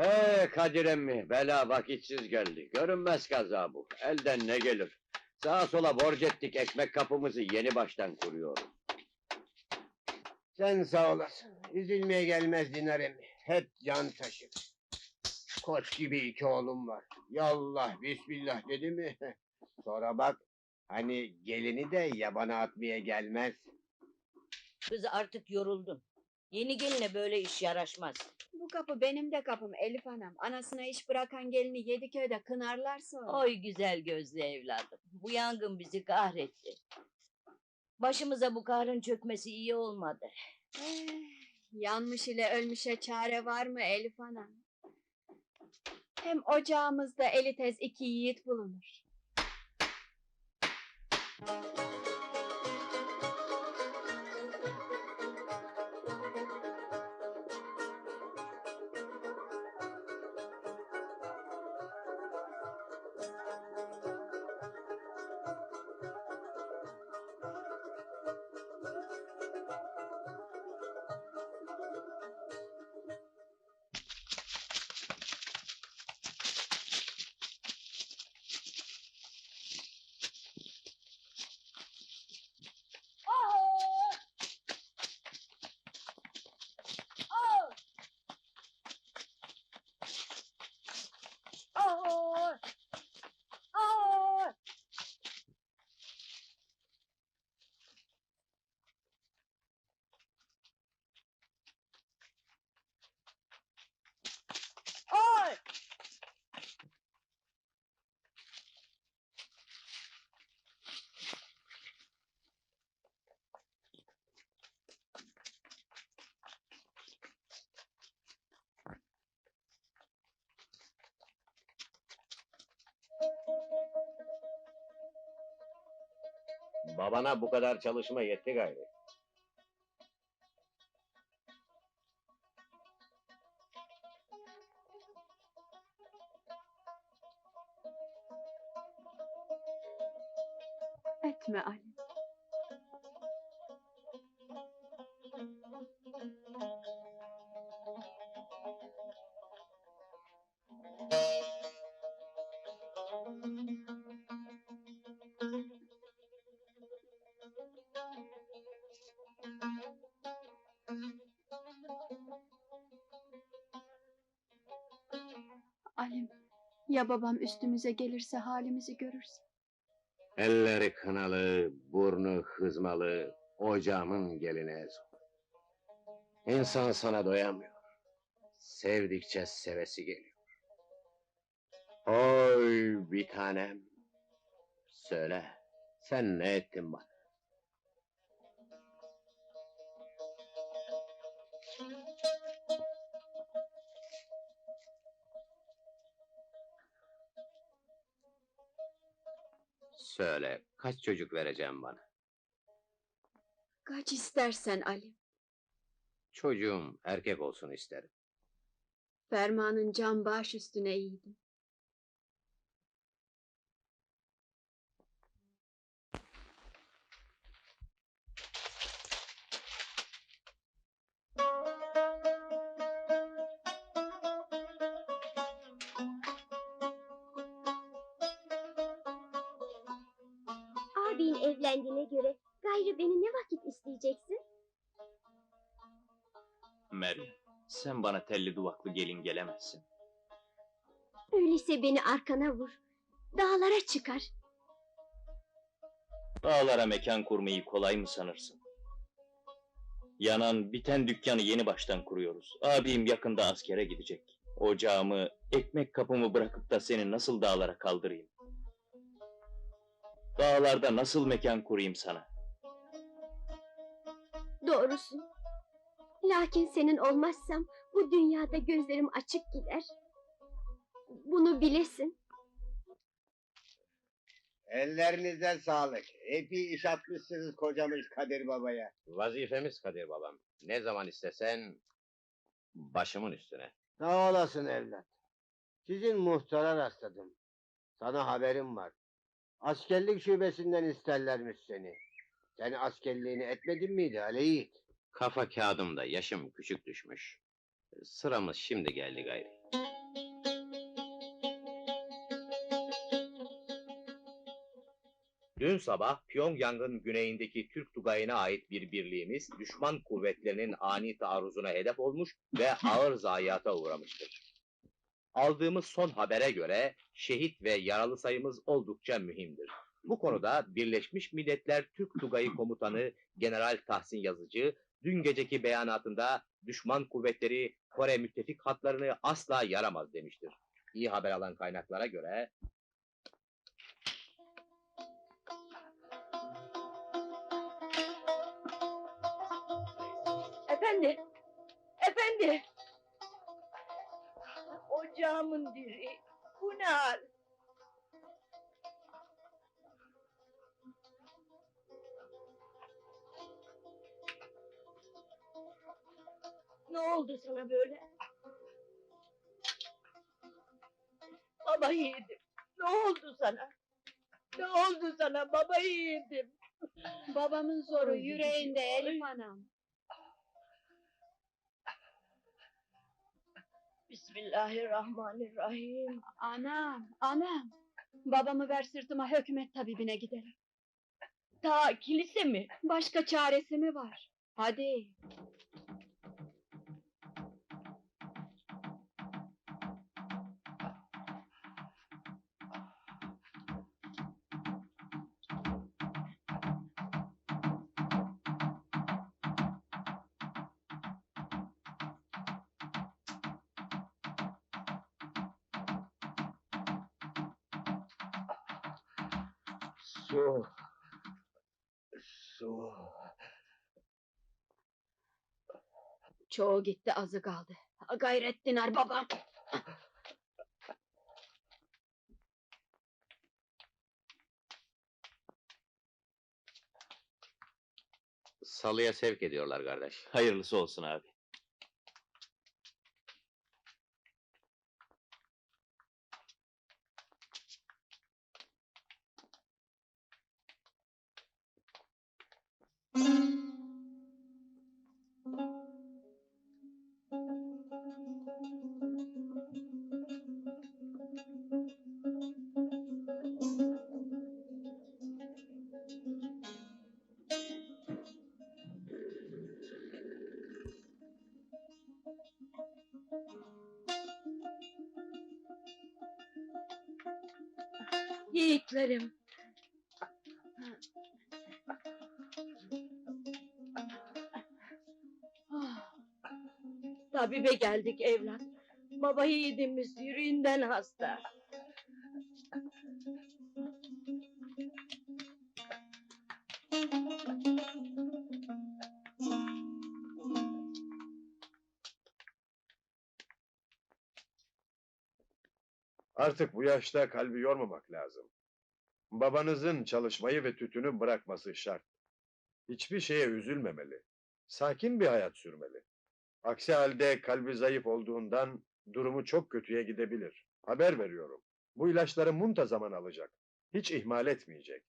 Ee Kadir emmi, bela vakitsiz geldi. Görünmez kaza bu. Elden ne gelir? Sağa sola borç ettik, ekmek kapımızı yeni baştan kuruyoruz. Sen sağ olasın. Üzülmeye gelmez Dinar emmi. Hep can taşır. Koç gibi iki oğlum var. Yallah bismillah dedi mi? Sonra bak hani gelini de yabana atmaya gelmez. Kız artık yoruldum. Yeni geline böyle iş yaraşmaz. Bu kapı benim de kapım Elif Hanım. Anasına iş bırakan gelini Yediköy'de kınarlar sonra. Oy güzel gözlü evladım. Bu yangın bizi kahretti. Başımıza bu kahrın çökmesi iyi olmadı. Eh, yanmış ile ölmüşe çare var mı Elif Hanım? Hem ocağımızda eli tez iki yiğit bulunur. Babana bu kadar çalışma yetti gayrı. Etme Ali. Ya babam üstümüze gelirse halimizi görürse? Elleri kınalı, burnu hızmalı, ocağımın gelini Ezo. İnsan sana doyamıyor. Sevdikçe sevesi geliyor. Oy bir tanem. Söyle, sen ne ettin bana? Söyle, kaç çocuk vereceğim bana? Kaç istersen Ali. Çocuğum erkek olsun isterim. Fermanın can baş üstüne eğdim. Abin evlendiğine göre gayrı beni ne vakit isteyeceksin? Meryem, sen bana telli duvaklı gelin gelemezsin. Öyleyse beni arkana vur. Dağlara çıkar. Dağlara mekan kurmayı kolay mı sanırsın? Yanan, biten dükkanı yeni baştan kuruyoruz. Abim yakında askere gidecek. Ocağımı, ekmek kapımı bırakıp da seni nasıl dağlara kaldırayım? Dağlarda nasıl mekan kurayım sana? Doğrusu. Lakin senin olmazsam bu dünyada gözlerim açık gider. Bunu bilesin. Ellerinizden sağlık. Epey iş atmışsınız kocamış Kadir Baba'ya. Vazifemiz Kadir babam. Ne zaman istesen başımın üstüne. Sağ olasın evlat. Sizin muhtara rastladım. Sana haberim var. Askerlik şubesinden isterlermiş seni. Sen askerliğini etmedin miydi Ali Kafa kağıdımda yaşım küçük düşmüş. Sıramız şimdi geldi gayri. Dün sabah Pyongyang'ın güneyindeki Türk Tugayı'na ait bir birliğimiz düşman kuvvetlerinin ani taarruzuna hedef olmuş ve ağır zayiata uğramıştır. Aldığımız son habere göre şehit ve yaralı sayımız oldukça mühimdir. Bu konuda Birleşmiş Milletler Türk Tugayı Komutanı General Tahsin Yazıcı dün geceki beyanatında düşman kuvvetleri Kore müttefik hatlarını asla yaramaz demiştir. İyi haber alan kaynaklara göre Efendi! Efendi! Ocağımın diri. Bu ne hal? Ne oldu sana böyle? Baba yiğidim. Ne oldu sana? Ne oldu sana baba yiğidim? Babamın zoru yüreğinde. Elif anam. Bismillahirrahmanirrahim. Anam, anam. Babamı ver sırtıma hükümet tabibine gidelim. Ta kilise mi? Başka çaresi mi var? Hadi. Su. Su. Çoğu gitti azı kaldı. Gayret dinar babam. Salıya sevk ediyorlar kardeş. Hayırlısı olsun abi. Yiğitlerim. Ah, Tabibe geldik evlat. Baba yiğidimiz yüreğinden hasta. Artık bu yaşta kalbi yormamak lazım. Babanızın çalışmayı ve tütünü bırakması şart. Hiçbir şeye üzülmemeli. Sakin bir hayat sürmeli. Aksi halde kalbi zayıf olduğundan durumu çok kötüye gidebilir. Haber veriyorum. Bu ilaçları muntazaman alacak. Hiç ihmal etmeyecek.